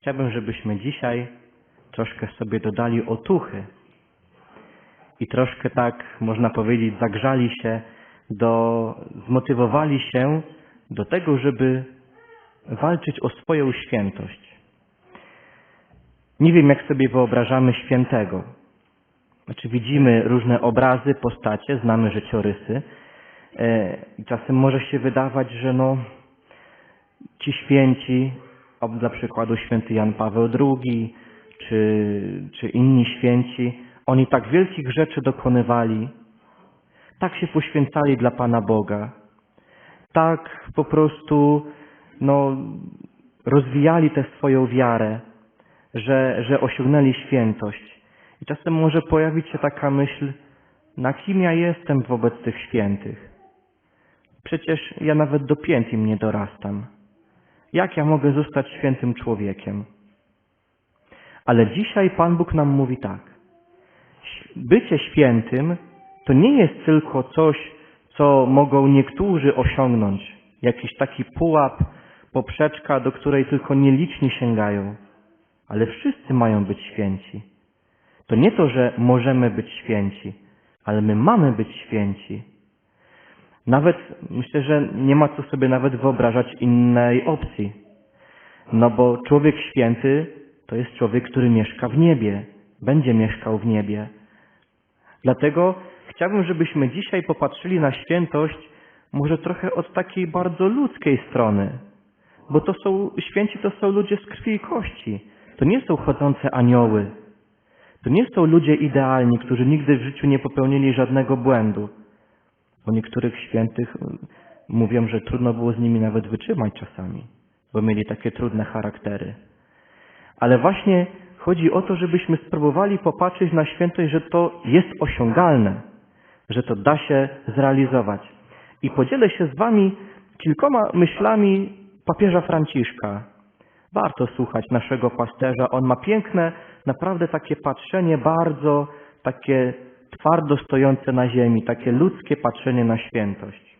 chciałbym, żebyśmy dzisiaj troszkę sobie dodali otuchy i troszkę tak, można powiedzieć, zagrzali się, do, zmotywowali się do tego, żeby walczyć o swoją świętość. Nie wiem, jak sobie wyobrażamy świętego. Znaczy widzimy różne obrazy, postacie, znamy życiorysy e, i czasem może się wydawać, że no, ci święci, dla przykładu święty Jan Paweł II, czy, czy inni święci, oni tak wielkich rzeczy dokonywali, tak się poświęcali dla Pana Boga, tak po prostu no, rozwijali tę swoją wiarę, że, że osiągnęli świętość. I czasem może pojawić się taka myśl, na kim ja jestem wobec tych świętych? Przecież ja nawet do pięt im nie dorastam. Jak ja mogę zostać świętym człowiekiem? Ale dzisiaj Pan Bóg nam mówi tak. Bycie świętym to nie jest tylko coś, co mogą niektórzy osiągnąć. Jakiś taki pułap, poprzeczka, do której tylko nieliczni sięgają. Ale wszyscy mają być święci. To nie to, że możemy być święci, ale my mamy być święci. Nawet myślę, że nie ma co sobie nawet wyobrażać innej opcji. No bo człowiek święty to jest człowiek, który mieszka w niebie, będzie mieszkał w niebie. Dlatego chciałbym, żebyśmy dzisiaj popatrzyli na świętość może trochę od takiej bardzo ludzkiej strony. Bo to są, święci to są ludzie z krwi i kości. To nie są chodzące anioły. To nie są ludzie idealni, którzy nigdy w życiu nie popełnili żadnego błędu. O niektórych świętych mm, mówią, że trudno było z nimi nawet wytrzymać czasami, bo mieli takie trudne charaktery. Ale właśnie chodzi o to, żebyśmy spróbowali popatrzeć na świętość, że to jest osiągalne, że to da się zrealizować. I podzielę się z Wami kilkoma myślami papieża Franciszka. Warto słuchać naszego pasterza. On ma piękne, naprawdę takie patrzenie bardzo takie twardo stojące na ziemi, takie ludzkie patrzenie na świętość.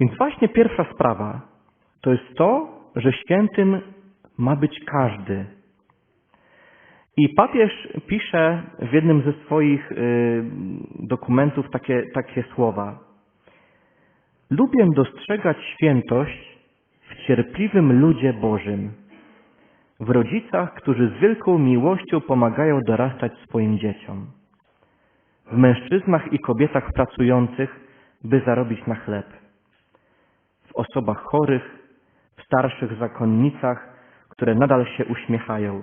Więc właśnie pierwsza sprawa to jest to, że świętym ma być każdy. I papież pisze w jednym ze swoich y, dokumentów takie, takie słowa. Lubię dostrzegać świętość w cierpliwym ludzie Bożym, w rodzicach, którzy z wielką miłością pomagają dorastać swoim dzieciom, w mężczyznach i kobietach pracujących, by zarobić na chleb, w osobach chorych, w starszych zakonnicach, które nadal się uśmiechają.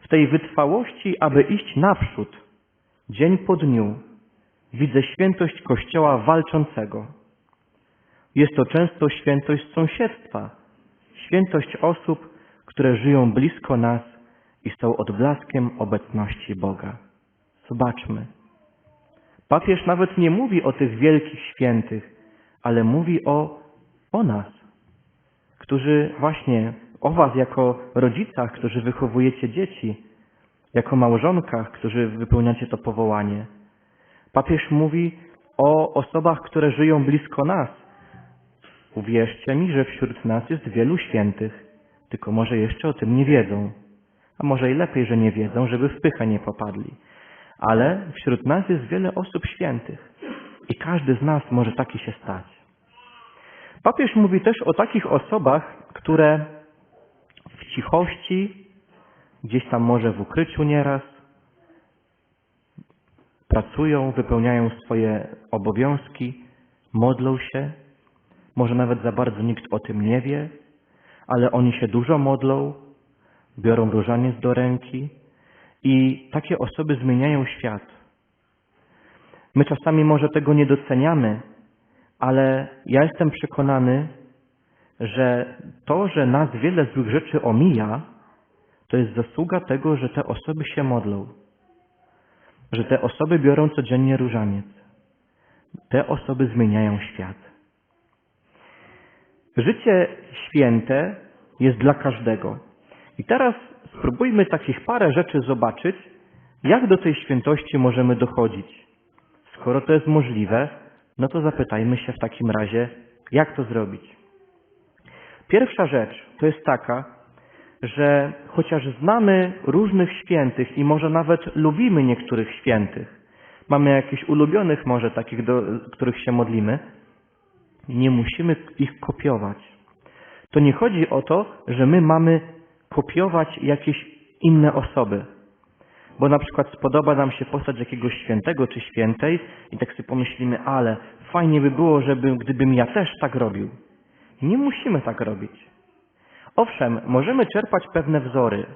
W tej wytrwałości, aby iść naprzód, dzień po dniu, widzę świętość Kościoła walczącego. Jest to często świętość sąsiedztwa, świętość osób, które żyją blisko nas i są odblaskiem obecności Boga. Zobaczmy. Papież nawet nie mówi o tych wielkich świętych, ale mówi o, o nas, którzy właśnie o Was jako rodzicach, którzy wychowujecie dzieci, jako małżonkach, którzy wypełniacie to powołanie. Papież mówi o osobach, które żyją blisko nas. Uwierzcie mi, że wśród nas jest wielu świętych, tylko może jeszcze o tym nie wiedzą. A może i lepiej, że nie wiedzą, żeby w pychę nie popadli. Ale wśród nas jest wiele osób świętych i każdy z nas może taki się stać. Papież mówi też o takich osobach, które w cichości, gdzieś tam może w ukryciu nieraz, pracują, wypełniają swoje obowiązki, modlą się. Może nawet za bardzo nikt o tym nie wie, ale oni się dużo modlą, biorą różaniec do ręki i takie osoby zmieniają świat. My czasami może tego nie doceniamy, ale ja jestem przekonany, że to, że nas wiele złych rzeczy omija, to jest zasługa tego, że te osoby się modlą. Że te osoby biorą codziennie różaniec. Te osoby zmieniają świat. Życie święte jest dla każdego. I teraz spróbujmy takich parę rzeczy zobaczyć, jak do tej świętości możemy dochodzić. Skoro to jest możliwe, no to zapytajmy się w takim razie, jak to zrobić. Pierwsza rzecz to jest taka, że chociaż znamy różnych świętych i może nawet lubimy niektórych świętych, mamy jakichś ulubionych może takich, do których się modlimy, nie musimy ich kopiować. To nie chodzi o to, że my mamy kopiować jakieś inne osoby. Bo na przykład spodoba nam się postać jakiegoś świętego czy świętej i tak sobie pomyślimy, ale fajnie by było, żeby, gdybym ja też tak robił. Nie musimy tak robić. Owszem, możemy czerpać pewne wzory,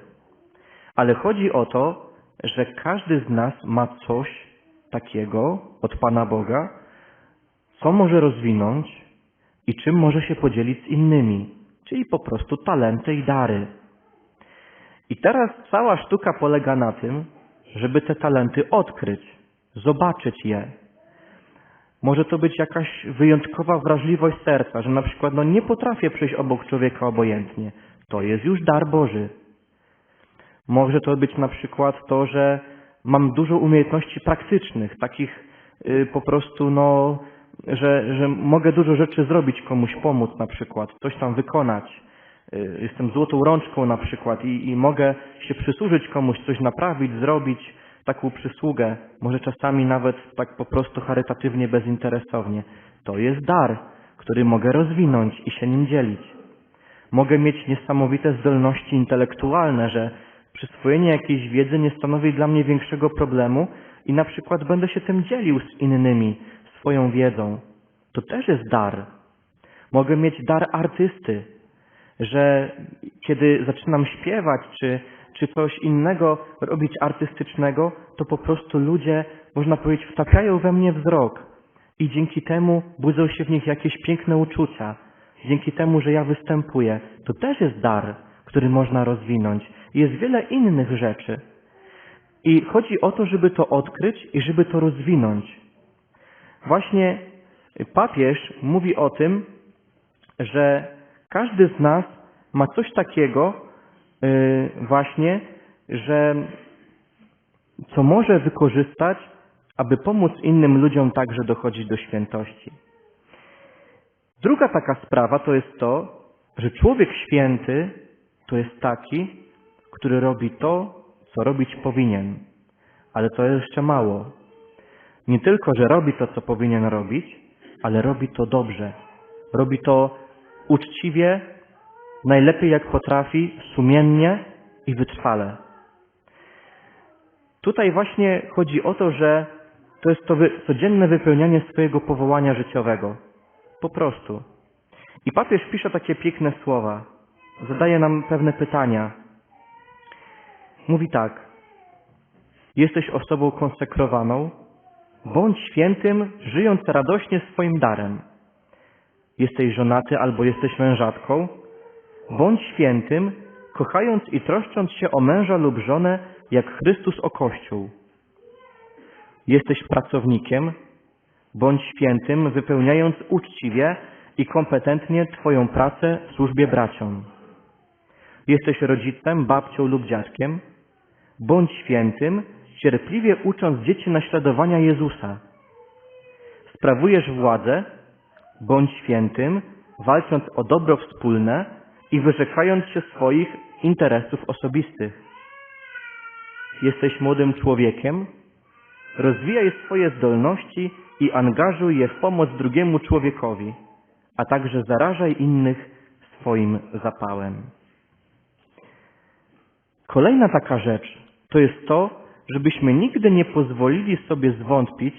ale chodzi o to, że każdy z nas ma coś takiego od Pana Boga, co może rozwinąć i czym może się podzielić z innymi, czyli po prostu talenty i dary. I teraz cała sztuka polega na tym, żeby te talenty odkryć, zobaczyć je. Może to być jakaś wyjątkowa wrażliwość serca, że na przykład no, nie potrafię przejść obok człowieka obojętnie. To jest już dar Boży. Może to być na przykład to, że mam dużo umiejętności praktycznych, takich y, po prostu, no, że, że mogę dużo rzeczy zrobić, komuś pomóc na przykład, coś tam wykonać. Y, jestem złotą rączką na przykład i, i mogę się przysłużyć komuś, coś naprawić, zrobić, taką przysługę, może czasami nawet tak po prostu charytatywnie, bezinteresownie. To jest dar, który mogę rozwinąć i się nim dzielić. Mogę mieć niesamowite zdolności intelektualne, że przyswojenie jakiejś wiedzy nie stanowi dla mnie większego problemu i na przykład będę się tym dzielił z innymi, swoją wiedzą. To też jest dar. Mogę mieć dar artysty, że kiedy zaczynam śpiewać, czy, czy coś innego robić artystycznego, to po prostu ludzie, można powiedzieć, wtapiają we mnie wzrok i dzięki temu budzą się w nich jakieś piękne uczucia. Dzięki temu, że ja występuję. To też jest dar, który można rozwinąć. Jest wiele innych rzeczy. I chodzi o to, żeby to odkryć i żeby to rozwinąć. Właśnie papież mówi o tym, że każdy z nas ma coś takiego y, właśnie, że co może wykorzystać, aby pomóc innym ludziom także dochodzić do świętości. Druga taka sprawa to jest to, że człowiek święty to jest taki, który robi to, co robić powinien. Ale to jeszcze mało. Nie tylko, że robi to, co powinien robić, ale robi to dobrze. Robi to uczciwie, najlepiej jak potrafi, sumiennie i wytrwale. Tutaj właśnie chodzi o to, że to jest to codzienne wypełnianie swojego powołania życiowego. Po prostu. I papież pisze takie piękne słowa. Zadaje nam pewne pytania. Mówi tak. Jesteś osobą konsekrowaną, bądź świętym, żyjąc radośnie swoim darem. Jesteś żonaty albo jesteś mężatką, bądź świętym, kochając i troszcząc się o męża lub żonę, jak Chrystus o Kościół. Jesteś pracownikiem, bądź świętym, wypełniając uczciwie i kompetentnie Twoją pracę w służbie braciom. Jesteś rodzicem, babcią lub dziadkiem, bądź świętym, cierpliwie ucząc dzieci naśladowania Jezusa. Sprawujesz władzę, bądź świętym, walcząc o dobro wspólne i wyrzekając się swoich interesów osobistych. Jesteś młodym człowiekiem, rozwijaj swoje zdolności i angażuj je w pomoc drugiemu człowiekowi, a także zarażaj innych swoim zapałem. Kolejna taka rzecz to jest to, żebyśmy nigdy nie pozwolili sobie zwątpić,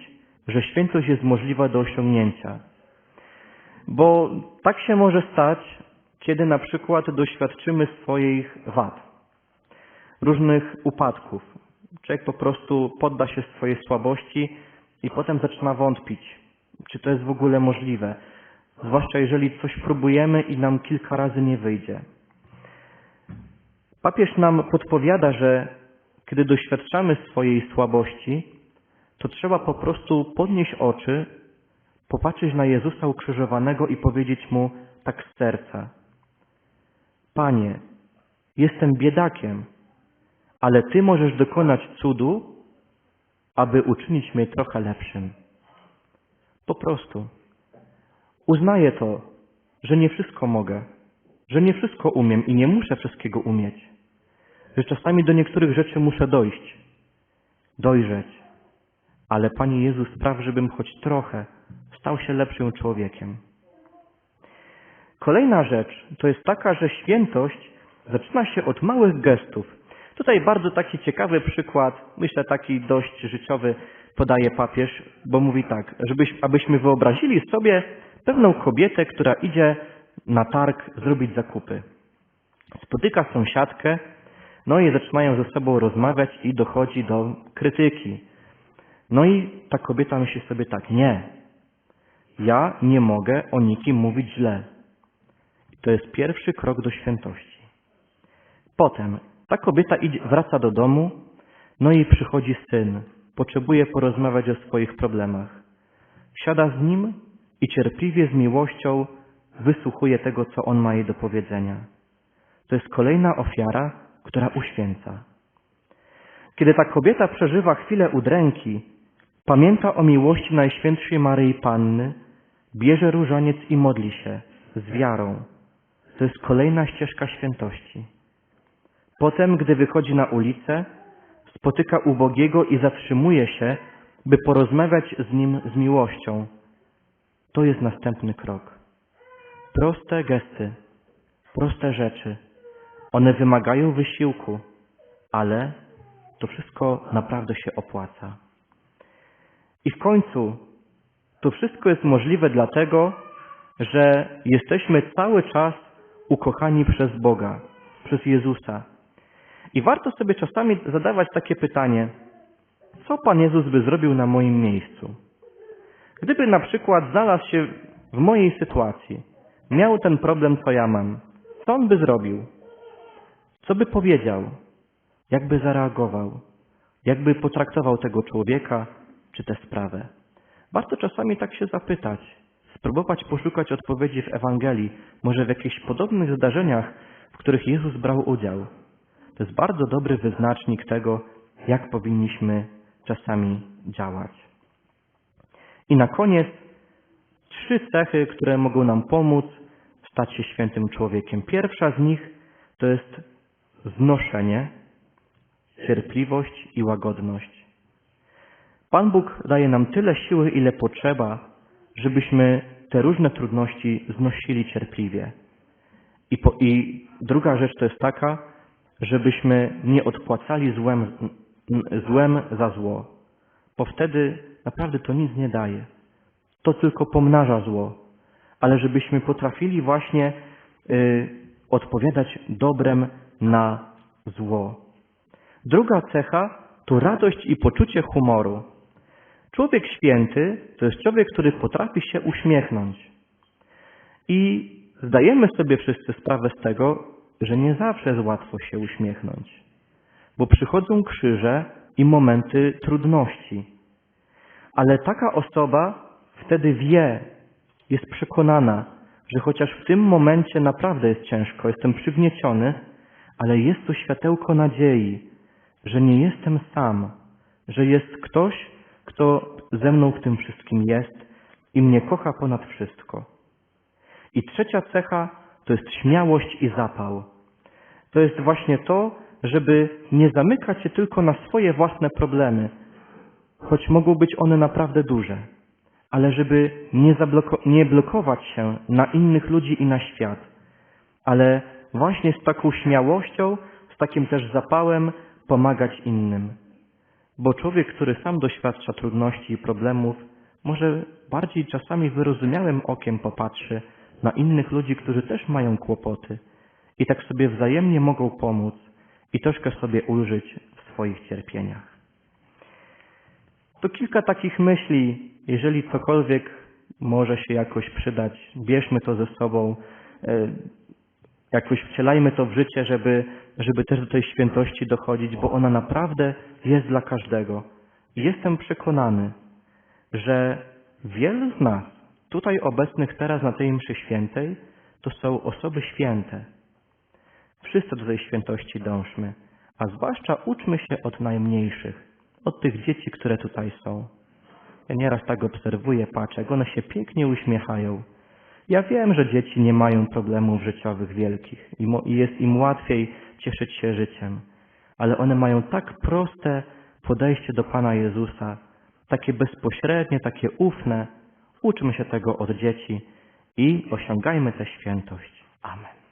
że świętość jest możliwa do osiągnięcia. Bo tak się może stać, kiedy na przykład doświadczymy swoich wad, różnych upadków. Człowiek po prostu podda się swojej słabości i potem zaczyna wątpić, czy to jest w ogóle możliwe. Zwłaszcza jeżeli coś próbujemy i nam kilka razy nie wyjdzie. Papież nam podpowiada, że kiedy doświadczamy swojej słabości, to trzeba po prostu podnieść oczy, popatrzeć na Jezusa ukrzyżowanego i powiedzieć Mu tak z serca. Panie, jestem biedakiem, ale Ty możesz dokonać cudu, aby uczynić mnie trochę lepszym. Po prostu. Uznaję to, że nie wszystko mogę, że nie wszystko umiem i nie muszę wszystkiego umieć. Że czasami do niektórych rzeczy muszę dojść, dojrzeć. Ale Panie Jezus spraw, żebym choć trochę stał się lepszym człowiekiem. Kolejna rzecz to jest taka, że świętość zaczyna się od małych gestów. Tutaj bardzo taki ciekawy przykład, myślę taki dość życiowy, podaje papież, bo mówi tak, żebyś, abyśmy wyobrazili sobie pewną kobietę, która idzie na targ zrobić zakupy. Spotyka sąsiadkę, no i zaczynają ze sobą rozmawiać i dochodzi do krytyki. No i ta kobieta myśli sobie tak, nie, ja nie mogę o nikim mówić źle. To jest pierwszy krok do świętości. Potem ta kobieta idzie, wraca do domu, no i przychodzi syn, potrzebuje porozmawiać o swoich problemach. Siada z nim i cierpliwie z miłością wysłuchuje tego, co on ma jej do powiedzenia. To jest kolejna ofiara, która uświęca. Kiedy ta kobieta przeżywa chwilę udręki, pamięta o miłości Najświętszej Maryi Panny, bierze różaniec i modli się z wiarą. To jest kolejna ścieżka świętości. Potem, gdy wychodzi na ulicę, spotyka ubogiego i zatrzymuje się, by porozmawiać z nim z miłością. To jest następny krok. Proste gesty, proste rzeczy. One wymagają wysiłku, ale to wszystko naprawdę się opłaca. I w końcu to wszystko jest możliwe dlatego, że jesteśmy cały czas ukochani przez Boga, przez Jezusa. I warto sobie czasami zadawać takie pytanie, co Pan Jezus by zrobił na moim miejscu? Gdyby na przykład znalazł się w mojej sytuacji, miał ten problem, co ja mam, co On by zrobił? Co by powiedział? Jak by zareagował? Jak by potraktował tego człowieka czy tę sprawę? Warto czasami tak się zapytać, spróbować poszukać odpowiedzi w Ewangelii, może w jakichś podobnych zdarzeniach, w których Jezus brał udział. To jest bardzo dobry wyznacznik tego, jak powinniśmy czasami działać. I na koniec trzy cechy, które mogą nam pomóc stać się świętym człowiekiem. Pierwsza z nich to jest znoszenie, cierpliwość i łagodność. Pan Bóg daje nam tyle siły, ile potrzeba, żebyśmy te różne trudności znosili cierpliwie. I, po, I druga rzecz to jest taka, żebyśmy nie odpłacali złem, złem za zło, bo wtedy naprawdę to nic nie daje. To tylko pomnaża zło, ale żebyśmy potrafili właśnie y, odpowiadać dobrem na zło. Druga cecha to radość i poczucie humoru. Człowiek święty to jest człowiek, który potrafi się uśmiechnąć. I zdajemy sobie wszyscy sprawę z tego, że nie zawsze jest łatwo się uśmiechnąć, bo przychodzą krzyże i momenty trudności. Ale taka osoba wtedy wie, jest przekonana, że chociaż w tym momencie naprawdę jest ciężko, jestem przygnieciony, ale jest to światełko nadziei, że nie jestem sam, że jest ktoś, kto ze mną w tym wszystkim jest i mnie kocha ponad wszystko. I trzecia cecha to jest śmiałość i zapał. To jest właśnie to, żeby nie zamykać się tylko na swoje własne problemy, choć mogą być one naprawdę duże, ale żeby nie, nie blokować się na innych ludzi i na świat, ale właśnie z taką śmiałością, z takim też zapałem pomagać innym. Bo człowiek, który sam doświadcza trudności i problemów, może bardziej czasami wyrozumiałym okiem popatrzy na innych ludzi, którzy też mają kłopoty i tak sobie wzajemnie mogą pomóc i troszkę sobie ulżyć w swoich cierpieniach. To kilka takich myśli, jeżeli cokolwiek może się jakoś przydać, bierzmy to ze sobą, e, jakoś wcielajmy to w życie, żeby, żeby też do tej świętości dochodzić, bo ona naprawdę jest dla każdego. Jestem przekonany, że wielu z nas, tutaj obecnych teraz na tej mszy świętej, to są osoby święte. Wszyscy do tej świętości dążmy, a zwłaszcza uczmy się od najmniejszych, od tych dzieci, które tutaj są. Ja nieraz tak obserwuję, patrzę, jak one się pięknie uśmiechają. Ja wiem, że dzieci nie mają problemów życiowych wielkich i jest im łatwiej cieszyć się życiem, ale one mają tak proste podejście do Pana Jezusa, takie bezpośrednie, takie ufne. Uczmy się tego od dzieci i osiągajmy tę świętość. Amen.